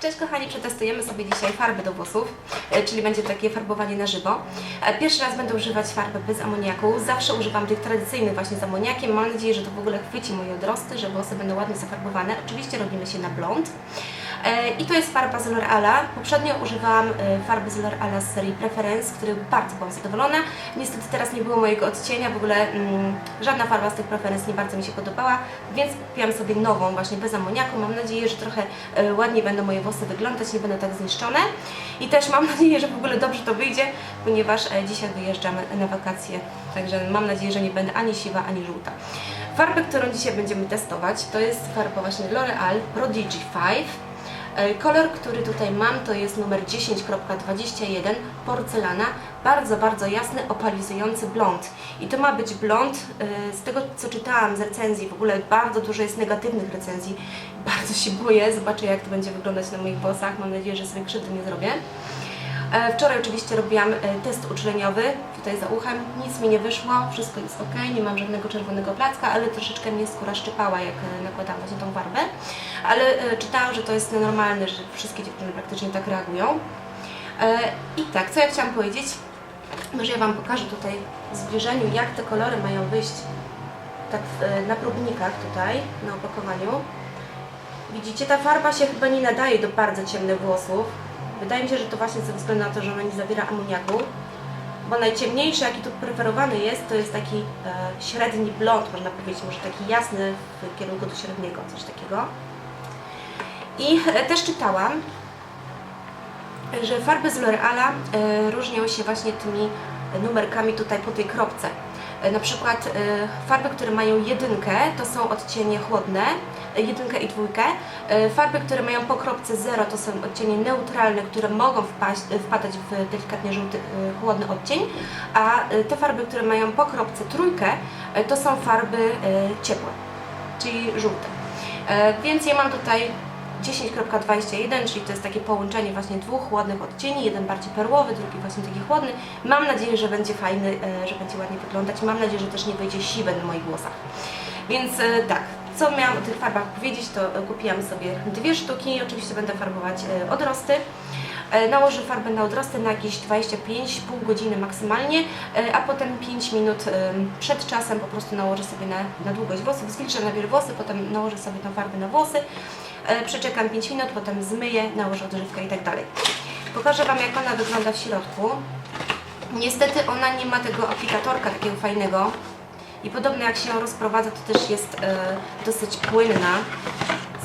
Cześć kochani, przetestujemy sobie dzisiaj farby do włosów, e, czyli będzie takie farbowanie na żywo. E, Pierwszy raz będę używać farby bez amoniaku, zawsze używam tych tradycyjnych właśnie z amoniakiem. Mam nadzieję, że to w ogóle chwyci moje odrosty, że włosy będą ładnie zafarbowane. Oczywiście robimy się na blond. E, I to jest farba z L'Oreala. Poprzednio używałam e, farby z L'Oreala z serii Preference, z których bardzo byłam zadowolona. Niestety teraz nie było mojego odcienia, w ogóle mm, żadna farba z tych Preference nie bardzo mi się podobała, więc kupiłam sobie nową właśnie bez amoniaku. Mam nadzieję, że trochę e, ładniej będą moje włosy wyglądać, nie będą tak zniszczone. I też mam nadzieję, że w ogóle dobrze to wyjdzie, ponieważ dzisiaj wyjeżdżam na wakacje, także mam nadzieję, że nie będę ani siwa, ani żółta. Farbę, którą dzisiaj będziemy testować, to jest farba właśnie L'Oreal Prodigy 5. E, Kolor, który tutaj mam, to jest numer 10.21 porcelana, bardzo, bardzo jasny, opalizujący blond. I to ma być blond, e, z tego co czytałam z recenzji, w ogóle bardzo dużo jest negatywnych recenzji, bardzo się boję, zobaczę jak to będzie wyglądać na moich włosach, mam nadzieję, że sobie krzywdy nie zrobię. E, Wczoraj oczywiście robiłam e, test uczuleniowy, tutaj za uchem, nic mi nie wyszło, wszystko jest ok, nie mam żadnego czerwonego placka, ale troszeczkę mnie skóra szczypała, jak e, nakładałam właśnie tą farbę. Ale czytałam, że to jest normalne, że wszystkie dziewczyny praktycznie tak reagują. I tak, co ja chciałam powiedzieć? Może ja Wam pokażę tutaj w zbliżeniu, jak te kolory mają wyjść tak na próbnikach tutaj, na opakowaniu. Widzicie, ta farba się chyba nie nadaje do bardzo ciemnych włosów. Wydaje mi się, że to właśnie ze względu na to, że ona nie zawiera amoniaku. Bo najciemniejszy, jaki tu preferowany jest, to jest taki e, średni blond, można powiedzieć, może taki jasny w kierunku do średniego, coś takiego. I e, też czytałam, że farby z L'Oreala e, różnią się właśnie tymi numerkami tutaj po tej kropce. E, Na przykład e, farby, które mają jedynkę, to są odcienie chłodne, e, jedynkę i dwójkę. Farby, które mają po kropce 0, to są odcienie neutralne, które mogą wpaść, wpadać w delikatnie żółty, chłodny odcień, a te farby, które mają po kropce trójkę, to są farby ciepłe, czyli żółte. Więc ja mam tutaj 10.21, czyli to jest takie połączenie właśnie dwóch chłodnych odcieni, jeden bardziej perłowy, drugi właśnie taki chłodny. Mam nadzieję, że będzie fajny, e, że będzie ładnie wyglądać. Mam nadzieję, że też nie wyjdzie siwe na moich włosach. Więc e, tak, co miałam o tych farbach powiedzieć, to e, kupiłam sobie dwie sztuki, oczywiście będę farbować odrosty. Nałożę farbę na odrosty na jakieś 25, pół godziny maksymalnie, a potem 5 minut przed czasem po prostu nałożę sobie na, na długość włosów, zwilżę najpierw włosy, potem nałożę sobie tą farbę na włosy, przeczekam 5 minut, potem zmyję, nałożę odżywkę i tak dalej. Pokażę Wam jak ona wygląda w środku. Niestety ona nie ma tego aplikatorka takiego fajnego i podobno jak się ją rozprowadza, to też jest e, dosyć płynna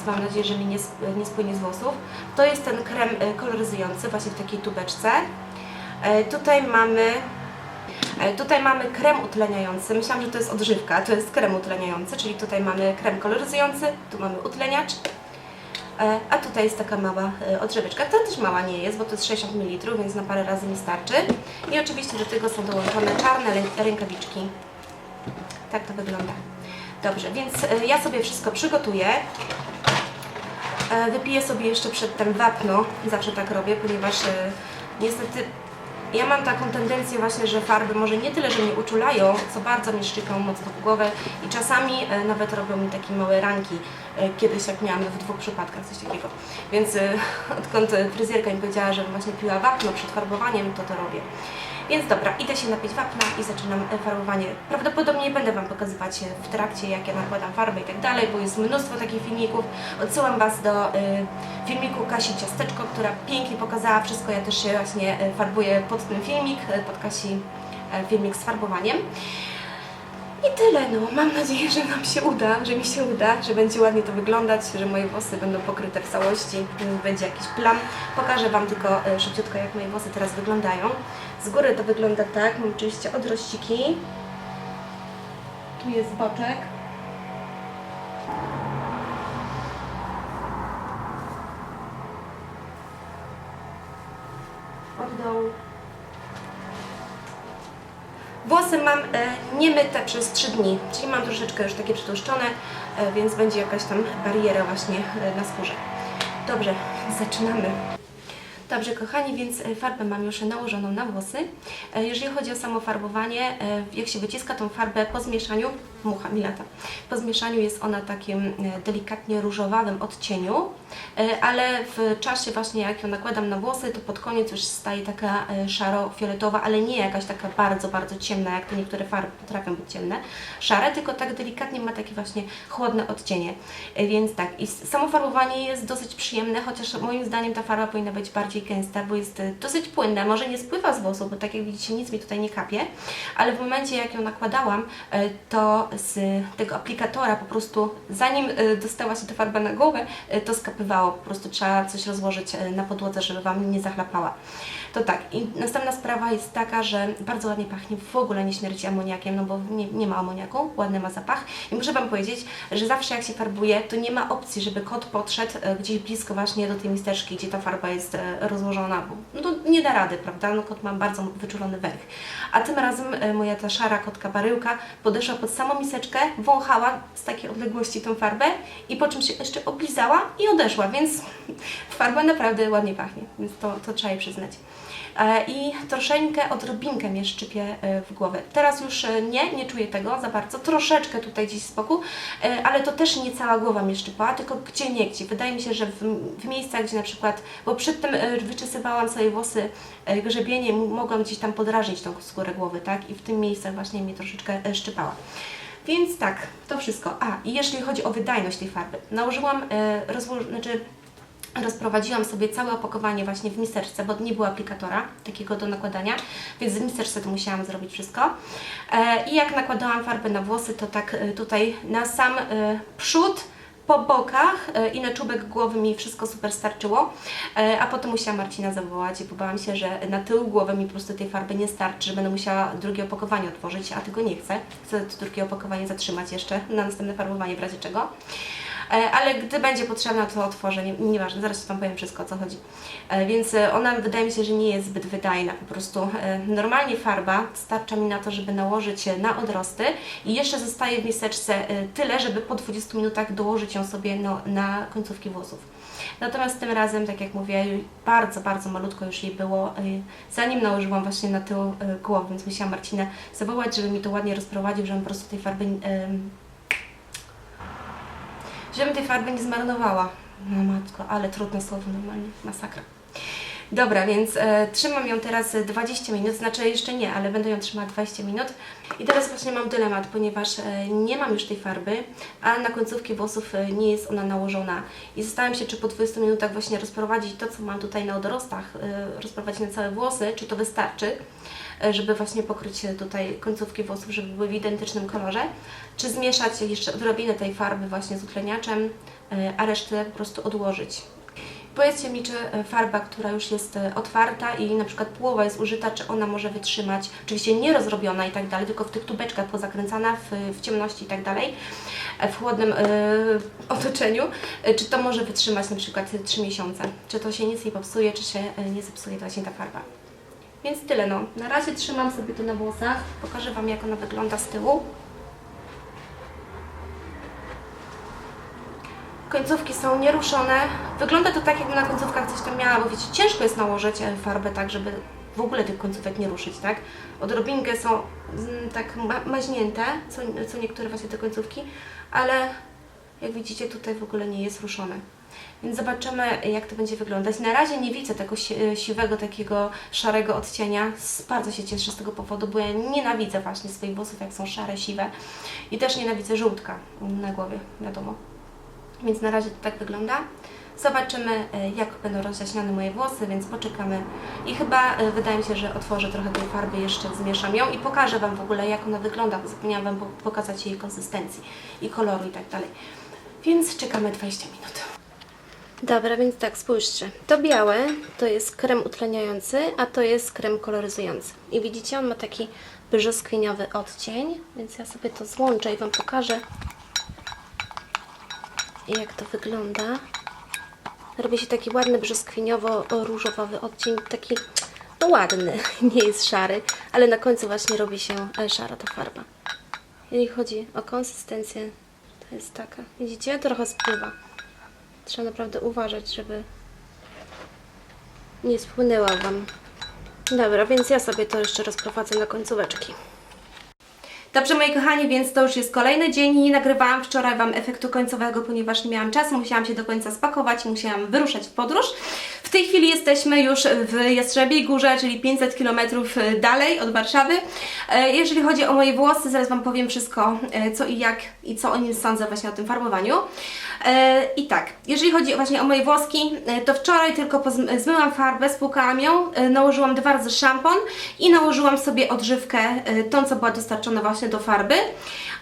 mam nadzieję, że mi nie, nie spłynie z włosów. To jest ten krem e, koloryzujący właśnie w takiej tubeczce. E, Tutaj mamy e, Tutaj mamy krem utleniający. Myślałam, że to jest odżywka, to jest krem utleniający, czyli tutaj mamy krem koloryzujący, tu mamy utleniacz, e, a tutaj jest taka mała e, odżyweczka. To też mała nie jest, bo to jest 60 ml, więc na parę razy mi starczy. I oczywiście do tego są dołączone czarne rę- rękawiczki. Tak to wygląda. Dobrze, więc e, ja sobie wszystko przygotuję. E, Wypiję sobie jeszcze przedtem wapno, zawsze tak robię, ponieważ e, niestety ja mam taką tendencję właśnie, że farby może nie tyle, że mnie uczulają, co bardzo mnie szczypią mocno w głowę i czasami e, nawet robią mi takie małe ranki. E, Kiedyś jak miałam w dwóch przypadkach coś takiego. Więc e, odkąd fryzjerka mi powiedziała, że właśnie piła wapno przed farbowaniem, to to robię. Więc dobra, idę się napić wapna i zaczynam e, farbowanie. Prawdopodobnie nie będę Wam pokazywać w trakcie, jak ja nakładam farbę i tak dalej, bo jest mnóstwo takich filmików. Odsyłam Was do y, filmiku Kasi Ciasteczko, która pięknie pokazała wszystko. Ja też się właśnie e, farbuję pod ten filmik, pod Kasi filmik z farbowaniem. I tyle, no. Mam nadzieję, że nam się uda, że mi się uda, że będzie ładnie to wyglądać, że moje włosy będą pokryte w całości, będzie jakiś plan. Pokażę Wam tylko szybciutko, jak moje włosy teraz wyglądają. Z góry to wygląda tak, mam oczywiście odrościki. Tu jest boczek. Od dołu. Włosy mam e, niemyte przez 3 dni, czyli mam troszeczkę już takie przytłuszczone, e, więc będzie jakaś tam bariera właśnie e, na skórze. Dobrze, zaczynamy. Dobrze, kochani, więc e, farbę mam już nałożoną na włosy. E, Jeżeli chodzi o samo farbowanie, e, jak się wyciska tą farbę po zmieszaniu, mucha mi lata. Po zmieszaniu jest ona takim e, delikatnie różowawym odcieniu, e, ale w czasie właśnie jak ją nakładam na włosy, to pod koniec już staje taka e, szaro-fioletowa, ale nie jakaś taka bardzo, bardzo ciemna, jak te niektóre farby potrafią być ciemne, szare, tylko tak delikatnie ma takie właśnie chłodne odcienie. Więc tak, i samo farbowanie jest dosyć przyjemne, chociaż moim zdaniem ta farba powinna być bardziej gęsta, bo jest dosyć płynna, może nie spływa z włosów, bo tak jak widzicie nic mi tutaj nie kapie, ale w momencie jak ją nakładałam, to z tego aplikatora po prostu, zanim e, dostała się ta farba na głowę, e, to skapywało, po prostu trzeba coś rozłożyć e, na podłodze, żeby Wam nie zachlapała. To tak, i następna sprawa jest taka, że bardzo ładnie pachnie, w ogóle nie śmierdzi amoniakiem, no bo nie, nie ma amoniaku, ładny ma zapach. I muszę Wam powiedzieć, że zawsze jak się farbuje, to nie ma opcji, żeby kot podszedł e, gdzieś blisko właśnie do tej misteczki, gdzie ta farba jest e, rozłożona, bo no to nie da rady, prawda? No kot ma bardzo wyczulony węch. A tym razem e, moja ta szara kotka baryłka podeszła pod samą miseczkę, wąchała z takiej odległości tą farbę i po czym się jeszcze oblizała i odeszła, więc farba naprawdę ładnie pachnie, więc to, to trzeba jej przyznać. E, I troszeczkę, odrobinkę mnie szczypie e, w głowę. Teraz już e, nie, nie czuję tego za bardzo. Troszeczkę tutaj gdzieś z boku, ale to też nie cała głowa mnie szczypała, tylko gdzie nie gdzie. Wydaje mi się, że w, w miejscach, gdzie na przykład, bo przedtem wyczesywałam sobie włosy e, grzebieniem, mogłam gdzieś tam podrażnić tą skórę głowy, tak? I w tym miejscach właśnie mnie troszeczkę szczypała. Więc tak, to wszystko. A, i jeśli chodzi o wydajność tej farby, nałożyłam, rozło- znaczy rozprowadziłam sobie całe opakowanie właśnie w miseczce, bo nie było aplikatora takiego do nakładania, więc w miseczce to musiałam zrobić wszystko. E, I jak nakładałam farbę na włosy, to tak e, tutaj na sam e, przód, po bokach i na czubek głowy mi wszystko super starczyło, a potem musiałam Marcina zawołać, bo bałam się, że na tył głowy mi po prostu tej farby nie starczy, że będę musiała drugie opakowanie otworzyć, a tego nie chcę. Chcę to drugie opakowanie zatrzymać jeszcze na następne farbowanie w razie czego. E, ale gdy będzie potrzebna, to otworzę, nie, nieważne, zaraz Wam powiem wszystko o co chodzi. E, Więc e, ona wydaje mi się, że nie jest zbyt wydajna, po prostu normalnie farba starcza mi na to, żeby nałożyć na odrosty i jeszcze zostaje w miseczce tyle, żeby po 20 minutach dołożyć ją sobie no, na końcówki włosów. Natomiast tym razem, tak jak mówię, bardzo, bardzo malutko już jej było, zanim nałożyłam właśnie na tył głowy, więc musiałam Marcinę zawołać, żeby mi to ładnie rozprowadził, żebym po prostu tej farby żebym tej farby nie zmarnowała. No matko, ale trudne słowo normalnie, masakra. Dobra, więc e, trzymam ją teraz 20 minut, znaczy jeszcze nie, ale będę ją trzymała 20 minut. I teraz właśnie mam dylemat, ponieważ e, nie mam już tej farby, a na końcówki włosów e, nie jest ona nałożona. I zastanawiam się, czy po 20 minutach właśnie rozprowadzić to, co mam tutaj na odrostach, e, rozprowadzić na całe włosy, czy to wystarczy żeby właśnie pokryć e, tutaj końcówki włosów, żeby były w identycznym kolorze, czy zmieszać jeszcze odrobinę tej farby właśnie z utleniaczem, e, a resztę po prostu odłożyć. Powiedzcie mi, czy e, farba, która już jest e, otwarta i na przykład połowa jest użyta, czy ona może wytrzymać, oczywiście nie rozrobiona i tak dalej, tylko w tych tubeczkach pozakręcana w, w ciemności i tak dalej, e, w chłodnym e, otoczeniu, e, czy to może wytrzymać na przykład 3 miesiące, czy to się nic nie popsuje, czy się e, nie zepsuje właśnie ta farba. Więc tyle no. Na razie trzymam sobie to na włosach. Pokażę Wam jak ona wygląda z tyłu. Końcówki są nieruszone. Wygląda to tak, jakby na końcówkach coś tam miała, bo wiecie, ciężko jest nałożyć farbę tak, żeby w ogóle tych końcówek nie ruszyć, tak? Odrobinkę są mm, tak ma maźnięte, co, co niektóre właśnie te końcówki, ale jak widzicie tutaj w ogóle nie jest ruszone. Więc zobaczymy, jak to będzie wyglądać. Na razie nie widzę tego si- siwego, takiego szarego odcienia. Bardzo się cieszę z tego powodu, bo ja nienawidzę właśnie swoich włosów, jak są szare, siwe. I też nienawidzę żółtka na głowie, wiadomo. Więc na razie to tak wygląda. Zobaczymy, e, jak będą rozjaśnione moje włosy, więc poczekamy. I chyba e, wydaje mi się, że otworzę trochę tej farby, jeszcze zmieszam ją i pokażę Wam w ogóle, jak ona wygląda, bo zapomniałam Wam po- pokazać jej konsystencji i koloru i tak dalej. Więc czekamy 20 minut. Dobra, więc tak, spójrzcie. To białe to jest krem utleniający, a to jest krem koloryzujący. I widzicie, on ma taki brzoskwiniowy odcień, więc ja sobie to złączę i Wam pokażę, jak to wygląda. Robi się taki ładny brzoskwiniowo-różowy odcień, taki no ładny, nie jest szary, ale na końcu właśnie robi się e, szara ta farba. Jeżeli chodzi o konsystencję, to jest taka. Widzicie? Trochę spływa. Trzeba naprawdę uważać, żeby nie spłynęła Wam. Dobra, więc ja sobie to jeszcze rozprowadzę na końcóweczki. Dobrze moi kochani, więc to już jest kolejny dzień. Nie nagrywałam wczoraj Wam efektu końcowego, ponieważ nie miałam czasu, musiałam się do końca spakować, musiałam wyruszać w podróż. W tej chwili jesteśmy już w Jastrzębiej Górze, czyli 500 km dalej od Warszawy. E, Jeżeli chodzi o moje włosy, zaraz Wam powiem wszystko, e, co i jak i co o nim sądzę właśnie o tym farbowaniu. E, I tak, jeżeli chodzi właśnie o moje włoski, e, to wczoraj tylko zmyłam farbę, spłukałam ją, e, nałożyłam dwa razy szampon i nałożyłam sobie odżywkę, e, tą co była dostarczona właśnie do farby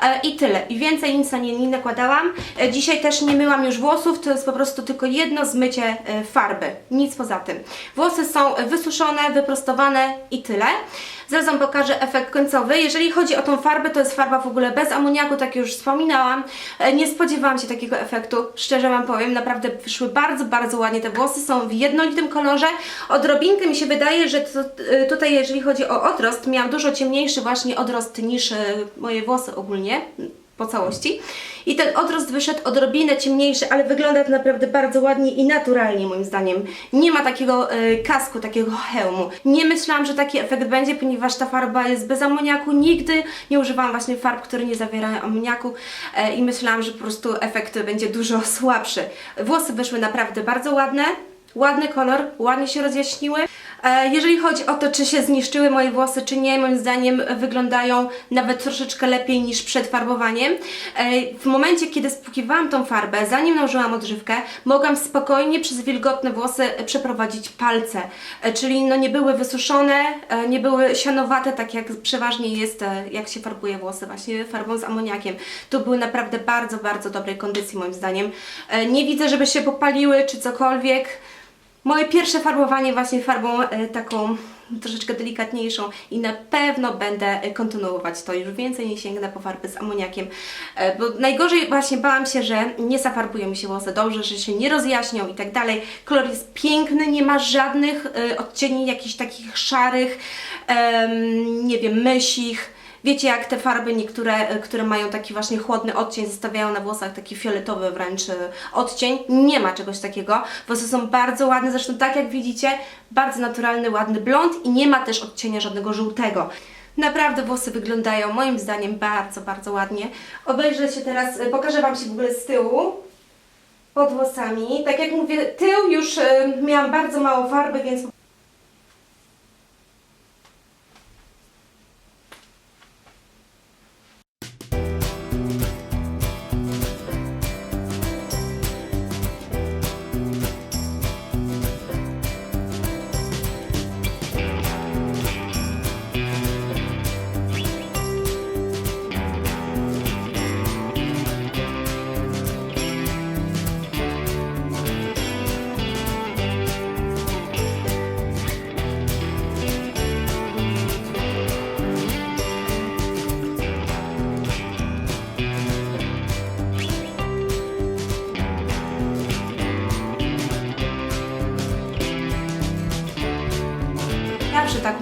E, i tyle. I więcej nic na nie nie nakładałam. E, Dzisiaj też nie myłam już włosów, to jest po prostu tylko jedno zmycie e, farby, nic poza tym. Włosy są wysuszone, wyprostowane i tyle. Zaraz Wam pokażę efekt końcowy. Jeżeli chodzi o tą farbę, to jest farba w ogóle bez amoniaku, tak już wspominałam. E, Nie spodziewałam się takiego efektu, szczerze Wam powiem. Naprawdę wyszły bardzo, bardzo ładnie. Te włosy są w jednolitym kolorze. Odrobinkę mi się wydaje, że to, e, tutaj jeżeli chodzi o odrost, miałam dużo ciemniejszy właśnie odrost niż e, moje włosy ogólnie po całości. I ten odrost wyszedł odrobinę ciemniejszy, ale wygląda to naprawdę bardzo ładnie i naturalnie moim zdaniem. Nie ma takiego e, kasku, takiego hełmu. Nie myślałam, że taki efekt będzie, ponieważ ta farba jest bez amoniaku. Nigdy nie używałam właśnie farb, które nie zawierają amoniaku e, i myślałam, że po prostu efekt będzie dużo słabszy. Włosy wyszły naprawdę bardzo ładne. Ładny kolor, ładnie się rozjaśniły. E, Jeżeli chodzi o to, czy się zniszczyły moje włosy, czy nie, moim zdaniem wyglądają nawet troszeczkę lepiej niż przed farbowaniem. E, W momencie, kiedy spłukiwałam tą farbę, zanim nałożyłam odżywkę, mogłam spokojnie przez wilgotne włosy przeprowadzić palce. E, Czyli no nie były wysuszone, nie były sianowate, tak jak przeważnie jest, jak się farbuje włosy właśnie farbą z amoniakiem. Tu były naprawdę bardzo, bardzo dobrej kondycji moim zdaniem. Nie widzę, żeby się popaliły, czy cokolwiek. Moje pierwsze farbowanie właśnie farbą e, taką troszeczkę delikatniejszą i na pewno będę e, kontynuować to. Już więcej nie sięgnę po farby z amoniakiem, e, bo najgorzej właśnie bałam się, że nie zafarbują mi się włosy dobrze, że się nie rozjaśnią i tak dalej. Kolor jest piękny, nie ma żadnych odcieni jakichś takich szarych, nie wiem, mysich. Wiecie, jak te farby niektóre, e, które mają taki właśnie chłodny odcień, zostawiają na włosach taki fioletowy wręcz e, odcień. Nie ma czegoś takiego. Włosy są bardzo ładne, zresztą tak jak widzicie, bardzo naturalny, ładny blond i nie ma też odcienia żadnego żółtego. Naprawdę włosy wyglądają moim zdaniem bardzo, bardzo ładnie. Obejrzę się teraz, e, pokażę Wam się w ogóle z tyłu pod włosami. Tak jak mówię, tył już e, miałam bardzo mało farby, więc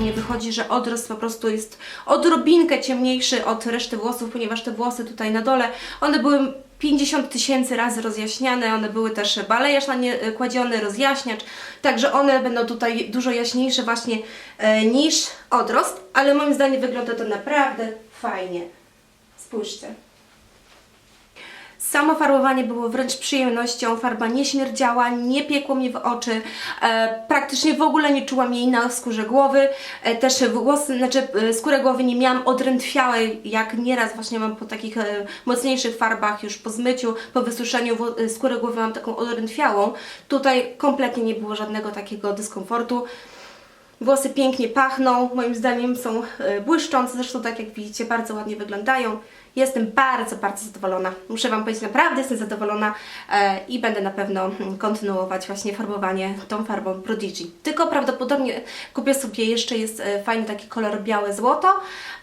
mnie wychodzi, że odrost po prostu jest odrobinkę ciemniejszy od reszty włosów, ponieważ te włosy tutaj na dole, one były 50 tysięcy razy rozjaśniane, one były też balejarz na nie e, kładziony, rozjaśniacz, także one będą tutaj dużo jaśniejsze właśnie e, niż odrost, ale moim zdaniem wygląda to naprawdę fajnie. Spójrzcie. Samo farbowanie było wręcz przyjemnością, farba nie śmierdziała, nie piekło mi w oczy, e, praktycznie w ogóle nie czułam jej na skórze głowy, e, też włosy, znaczy e, skórę głowy nie miałam odrętwiałej, jak nieraz właśnie mam po takich e, mocniejszych farbach, już po zmyciu, po wysuszeniu e, skórę głowy mam taką odrętwiałą. Tutaj kompletnie nie było żadnego takiego dyskomfortu. Włosy pięknie pachną, moim zdaniem są e, błyszczące, zresztą tak jak widzicie bardzo ładnie wyglądają. Jestem bardzo, bardzo zadowolona. Muszę Wam powiedzieć, naprawdę jestem zadowolona e, i będę na pewno mm, kontynuować właśnie farbowanie tą farbą Prodigy. Tylko prawdopodobnie kupię sobie jeszcze, jest e, fajny taki kolor białe złoto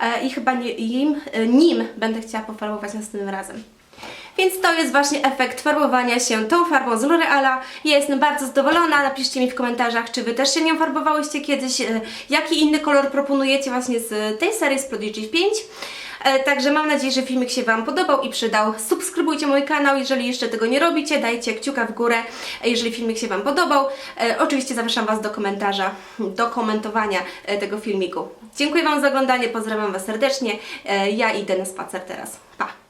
e, i chyba nie, im, e, nim będę chciała pofarbować następnym razem. Więc to jest właśnie efekt farbowania się tą farbą z L'Oreala. Ja jestem bardzo zadowolona. Napiszcie mi w komentarzach, czy Wy też się nią farbowałyście kiedyś, jaki inny kolor proponujecie właśnie z tej serii z Prodigy 5. E, Także mam nadzieję, że filmik się Wam podobał i przydał. Subskrybujcie mój kanał, jeżeli jeszcze tego nie robicie, dajcie kciuka w górę, jeżeli filmik się Wam podobał. E, Oczywiście zapraszam Was do komentarza, do komentowania e, tego filmiku. Dziękuję Wam za oglądanie, pozdrawiam Was serdecznie. Ja idę na spacer teraz. Pa!